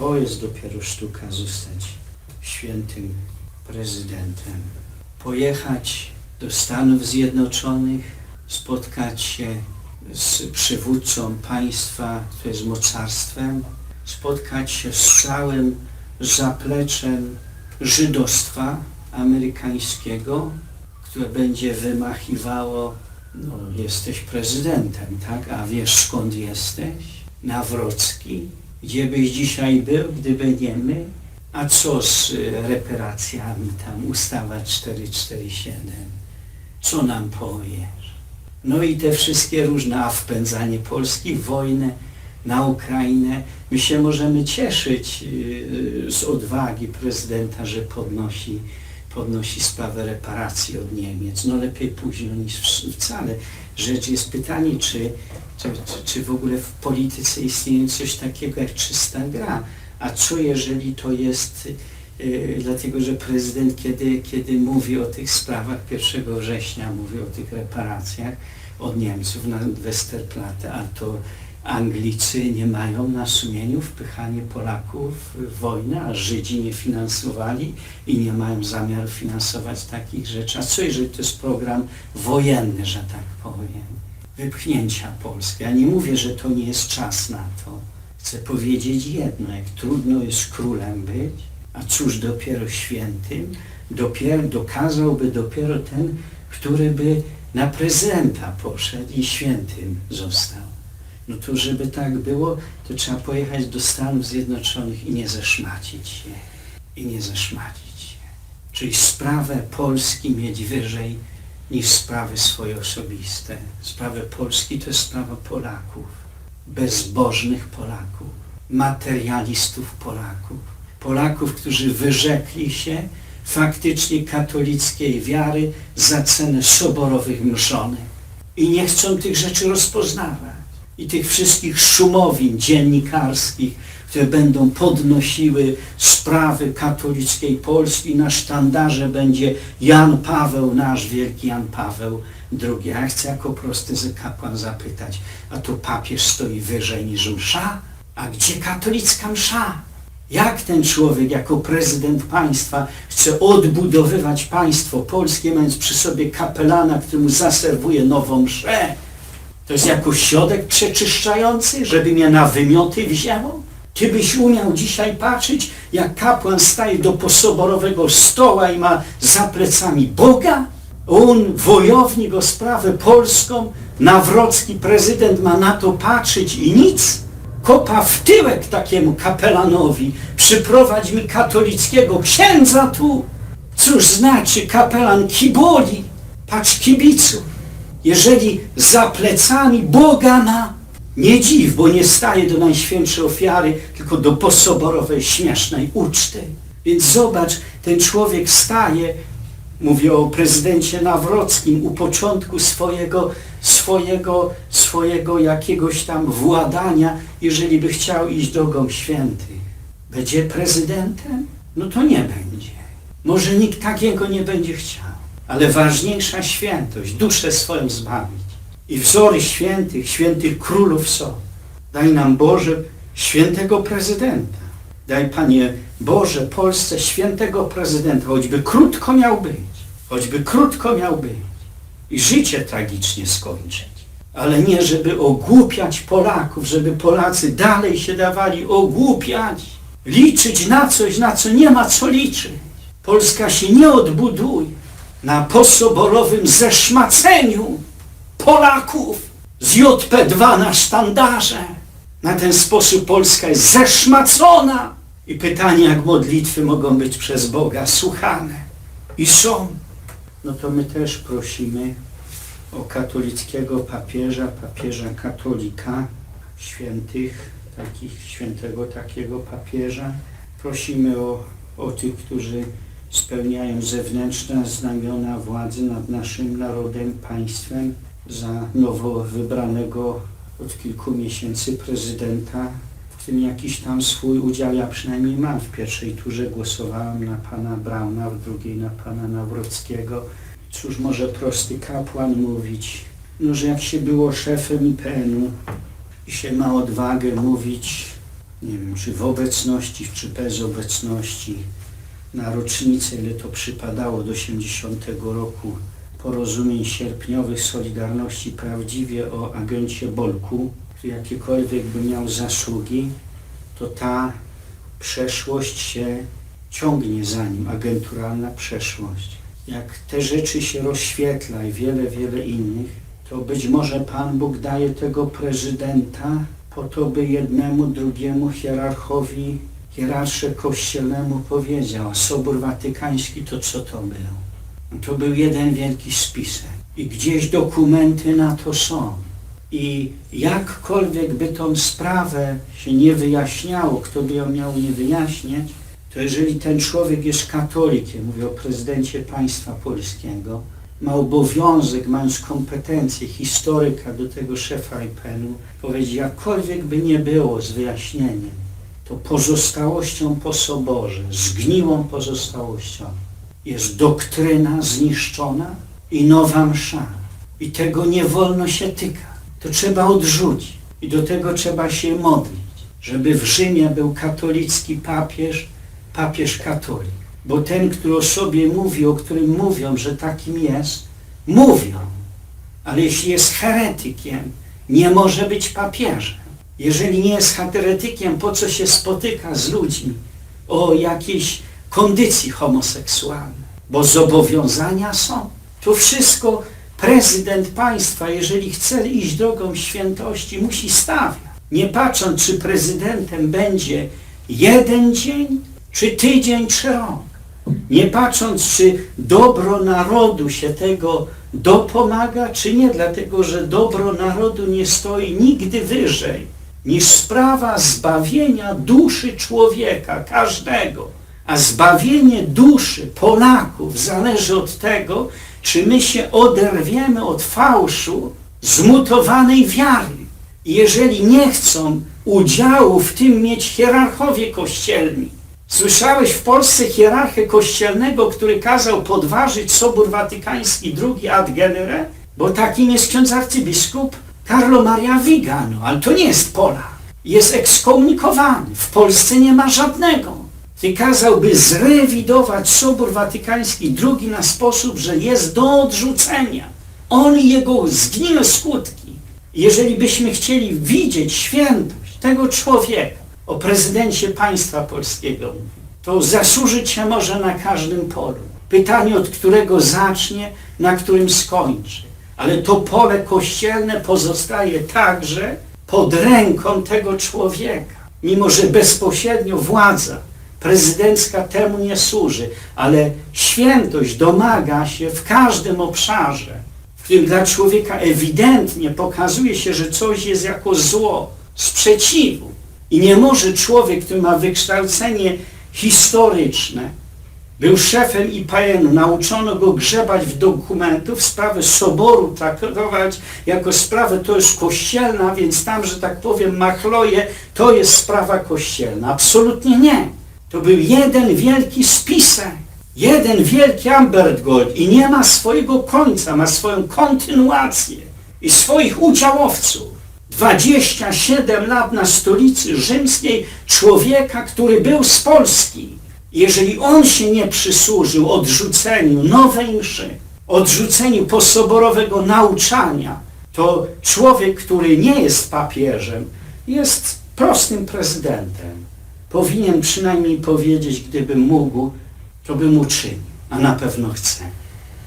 To jest dopiero sztuka zostać świętym prezydentem. Pojechać do Stanów Zjednoczonych, spotkać się z przywódcą państwa, które jest mocarstwem, spotkać się z całym zapleczem żydostwa amerykańskiego, które będzie wymachiwało, no jesteś prezydentem, tak? A wiesz skąd jesteś? Nawrocki. Gdzie byś dzisiaj był, gdyby nie my? A co z y, reparacjami tam, ustawa 447? Co nam powiesz? No i te wszystkie różne, a wpędzanie Polski w wojnę na Ukrainę. My się możemy cieszyć y, z odwagi prezydenta, że podnosi, podnosi sprawę reparacji od Niemiec. No lepiej późno niż wcale. Rzecz jest pytanie, czy, czy, czy, w ogóle w polityce istnieje coś takiego jak czysta gra. A co jeżeli to jest, y, dlatego że prezydent, kiedy, kiedy mówi o tych sprawach 1 września, mówi o tych reparacjach od Niemców na Westerplatte, a to Anglicy nie mają na sumieniu wpychanie Polaków w wojnę, a Żydzi nie finansowali i nie mają zamiaru finansować takich rzeczy. A co jeżeli to jest program wojenny, że tak powiem, wypchnięcia Polski? Ja nie mówię, że to nie jest czas na to. Chcę powiedzieć jedno, jak trudno jest królem być, a cóż dopiero świętym, dopiero, dokazałby dopiero ten, który by na prezydenta poszedł i świętym został. No to żeby tak było, to trzeba pojechać do Stanów Zjednoczonych i nie zeszmacić się. I nie zeszmacić się. Czyli sprawę Polski mieć wyżej niż sprawy swoje osobiste. Sprawę Polski to jest sprawa Polaków. Bezbożnych Polaków. Materialistów Polaków. Polaków, którzy wyrzekli się faktycznie katolickiej wiary za cenę soborowych mszonych. I nie chcą tych rzeczy rozpoznawać i tych wszystkich szumowin dziennikarskich, które będą podnosiły sprawy katolickiej Polski. Na sztandarze będzie Jan Paweł, nasz wielki Jan Paweł II. Ja chcę jako prosty kapłan zapytać, a tu papież stoi wyżej niż msza? A gdzie katolicka msza? Jak ten człowiek jako prezydent państwa chce odbudowywać państwo polskie, mając przy sobie kapelana, który mu zaserwuje nową mszę? To jest jako środek przeczyszczający, żeby mnie na wymioty wzięło? Ty byś umiał dzisiaj patrzeć, jak kapłan staje do posoborowego stoła i ma za plecami Boga? On, wojownik o sprawę polską, nawrocki prezydent ma na to patrzeć i nic? Kopa w tyłek takiemu kapelanowi, przyprowadź mi katolickiego księdza tu. Cóż znaczy kapelan kiboli, patrz kibiców. Jeżeli za plecami Boga ma, nie dziw, bo nie staje do najświętszej ofiary, tylko do posoborowej, śmiesznej uczty. Więc zobacz, ten człowiek staje, mówię o prezydencie Nawrockim, u początku swojego, swojego, swojego jakiegoś tam władania, jeżeli by chciał iść drogą świętych. Będzie prezydentem? No to nie będzie. Może nikt takiego nie będzie chciał. Ale ważniejsza świętość, duszę swoją zbawić. I wzory świętych, świętych królów są. Daj nam Boże świętego prezydenta. Daj Panie Boże Polsce świętego prezydenta, choćby krótko miał być. Choćby krótko miał być. I życie tragicznie skończyć. Ale nie, żeby ogłupiać Polaków, żeby Polacy dalej się dawali ogłupiać. Liczyć na coś, na co nie ma co liczyć. Polska się nie odbuduje na posoborowym zeszmaceniu Polaków z JP2 na sztandarze. Na ten sposób Polska jest zeszmacona. I pytanie, jak modlitwy mogą być przez Boga słuchane. I są. No to my też prosimy o katolickiego papieża, papieża katolika, świętych, takich, świętego takiego papieża. Prosimy o, o tych, którzy spełniają zewnętrzne znamiona władzy nad naszym narodem, państwem, za nowo wybranego od kilku miesięcy prezydenta, w tym jakiś tam swój udział ja przynajmniej mam. W pierwszej turze głosowałem na pana Brauna, w drugiej na pana Nawrockiego. Cóż może prosty kapłan mówić? No, że jak się było szefem IPN-u i się ma odwagę mówić nie wiem, czy w obecności, czy bez obecności, na rocznicę, ile to przypadało do 80 roku porozumień sierpniowych Solidarności prawdziwie o agencie Bolku, jakiekolwiek by miał zasługi, to ta przeszłość się ciągnie za nim, agenturalna przeszłość. Jak te rzeczy się rozświetla i wiele, wiele innych, to być może Pan Bóg daje tego prezydenta po to, by jednemu, drugiemu hierarchowi, hierarsze kościelnemu powiedział, Sobór Watykański to co to był? To był jeden wielki spisek i gdzieś dokumenty na to są. I jakkolwiek by tą sprawę się nie wyjaśniało, kto by ją miał nie wyjaśniać, to jeżeli ten człowiek jest katolikiem, mówię o prezydencie państwa polskiego, ma obowiązek, mając kompetencje historyka do tego szefa IPN-u, powiedzieć, jakkolwiek by nie było z wyjaśnieniem, to pozostałością po soborze, zgniłą pozostałością jest doktryna zniszczona i nowa msza. I tego nie wolno się tyka. To trzeba odrzucić. I do tego trzeba się modlić, żeby w Rzymie był katolicki papież, papież katolik. Bo ten, który o sobie mówi, o którym mówią, że takim jest, mówią. Ale jeśli jest heretykiem, nie może być papieżem. Jeżeli nie jest heretykiem, po co się spotyka z ludźmi o jakiejś kondycji homoseksualnej? Bo zobowiązania są. To wszystko prezydent państwa, jeżeli chce iść drogą świętości, musi stawiać. Nie patrząc, czy prezydentem będzie jeden dzień, czy tydzień, czy rok. Nie patrząc, czy dobro narodu się tego dopomaga, czy nie, dlatego że dobro narodu nie stoi nigdy wyżej niż sprawa zbawienia duszy człowieka, każdego. A zbawienie duszy Polaków zależy od tego, czy my się oderwiemy od fałszu zmutowanej wiary. Jeżeli nie chcą udziału w tym mieć hierarchowie kościelni, Słyszałeś w Polsce hierarchę kościelnego, który kazał podważyć Sobór Watykański II ad genere? Bo takim jest ksiądz arcybiskup Carlo Maria Vigano, ale to nie jest Polak. Jest ekskomunikowany. W Polsce nie ma żadnego. Ty kazałby zrewidować Sobór Watykański II na sposób, że jest do odrzucenia. On i jego zgniłe skutki. Jeżeli byśmy chcieli widzieć świętość tego człowieka, o prezydencie państwa polskiego, to zasłużyć się może na każdym polu. Pytanie, od którego zacznie, na którym skończy. Ale to pole kościelne pozostaje także pod ręką tego człowieka. Mimo, że bezpośrednio władza prezydencka temu nie służy, ale świętość domaga się w każdym obszarze, w którym dla człowieka ewidentnie pokazuje się, że coś jest jako zło, sprzeciwu. I nie może człowiek, który ma wykształcenie historyczne, był szefem IPN-u, nauczono go grzebać w dokumentów, sprawę soboru traktować jako sprawę, to jest kościelna, więc tam, że tak powiem, machloje, to jest sprawa kościelna. Absolutnie nie. To był jeden wielki spisek, jeden wielki Ambergold i nie ma swojego końca, ma swoją kontynuację i swoich udziałowców. 27 lat na stolicy rzymskiej człowieka, który był z Polski. Jeżeli on się nie przysłużył odrzuceniu nowej mszy, odrzuceniu posoborowego nauczania, to człowiek, który nie jest papieżem, jest prostym prezydentem. Powinien przynajmniej powiedzieć, gdyby mógł, to bym uczynił, a na pewno chce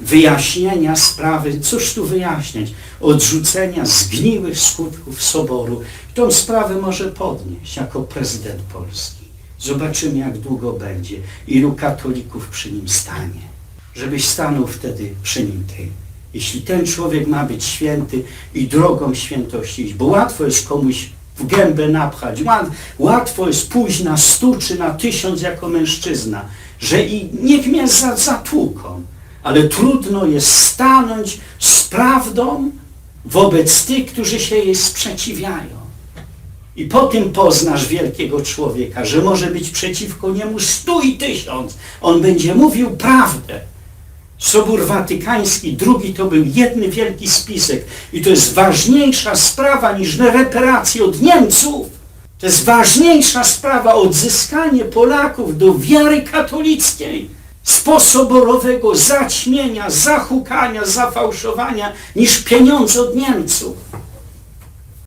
wyjaśnienia sprawy, cóż tu wyjaśniać, odrzucenia zgniłych skutków Soboru. Tą sprawę może podnieść jako prezydent Polski. Zobaczymy, jak długo będzie, ilu katolików przy nim stanie. Żebyś stanął wtedy przy nim ty. Jeśli ten człowiek ma być święty i drogą świętości iść, bo łatwo jest komuś w gębę napchać, łatwo jest pójść na stu czy na tysiąc jako mężczyzna, że i niech mnie za, zatłuką ale trudno jest stanąć z prawdą wobec tych, którzy się jej sprzeciwiają. I po tym poznasz wielkiego człowieka, że może być przeciwko niemu stu i tysiąc. On będzie mówił prawdę. Sobór Watykański drugi to był jedny wielki spisek i to jest ważniejsza sprawa niż reparacje od Niemców. To jest ważniejsza sprawa odzyskanie Polaków do wiary katolickiej z posoborowego zaćmienia, zahukania, zafałszowania niż pieniądze od Niemców.